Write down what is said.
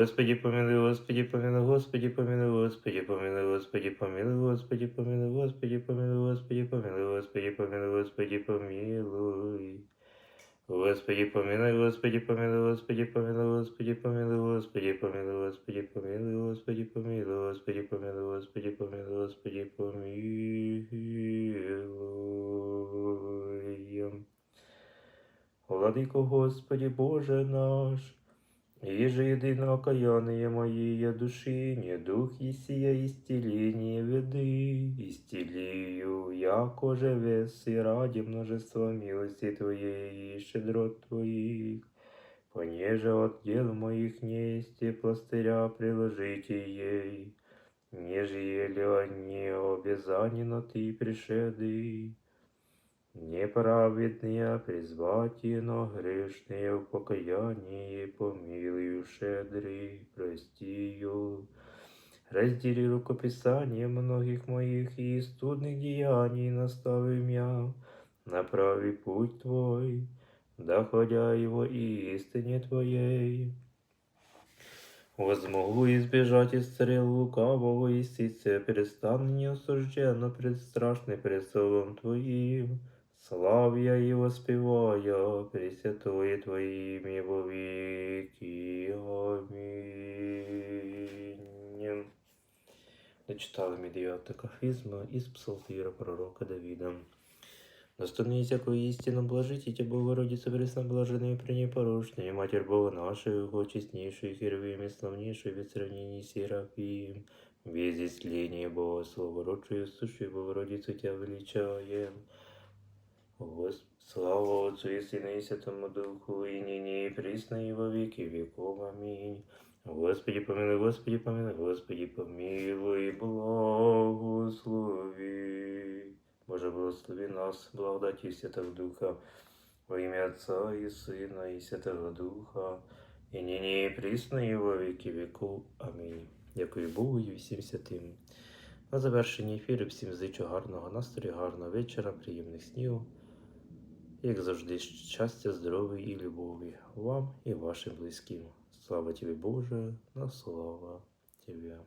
Господи помилуй, Господи помилуй, Господи помилуй, Господи помилуй, Господи помилуй, Господи помилуй, Господи помилуй, Господи помилуй, Господи помилуй, Господи помилуй. Господи помилуй, Господи помилуй, Господи помилуй, Господи помилуй, Господи помилуй, Господи помилуй, Господи помилуй, Господи помилуй, Господи помилуй, Господи помилуй. Владико Господи Боже наш, Еже едино окаянные моей души, не дух ессия исцеление веды, исцелию, яко же вес и ради множества милости Твоей и щедрот Твоих. Понеже от дел моих нести пластыря приложите ей, неже еле они обязани, но Ты пришеды. Неправедные призвати, но грешные в покаянии помилую щедрый, простию. Раздели рукописание многих моих и студных деяний настави меня на правый путь Твой, доходя его и истине Твоей. Возмогу избежать из стрел лукавого и сице перестану неосужденно пред страшный престолом Твоим. Славя и воспевая Пресвятое Твое имя во веки. Амінь. Дочитали ми дев'ятого кафизма із псалтира пророка Давида. Достойный всякую истину блажите, Богородица пресно блаженная при непорочной, Матерь Бога нашего, честнейшую, херовим и славнейшую, без сравнений Серафим, без исцеления Бога, Слово родшую, сущую Богородицу Тебя величаем. Гос... Слава Отцу и Сыну и Святому Духу, и ныне и присно, и во веки веков. Аминь. Господи помилуй, Господи помилуй, Господи помилуй, благослови. Боже, благослови нас, благодати Святого Духа, во имя Отца и Сына и Святого Духа, і нині і присно, і во віки віку. Амінь. Дякую Богу і всім святим. На завершенні ефіру всім зичу гарного настрою, гарного вечора, приємних снів. Як завжди, щастя, здоров'я і любові вам і вашим близьким. Слава Тебе, Боже, на слава Тебе.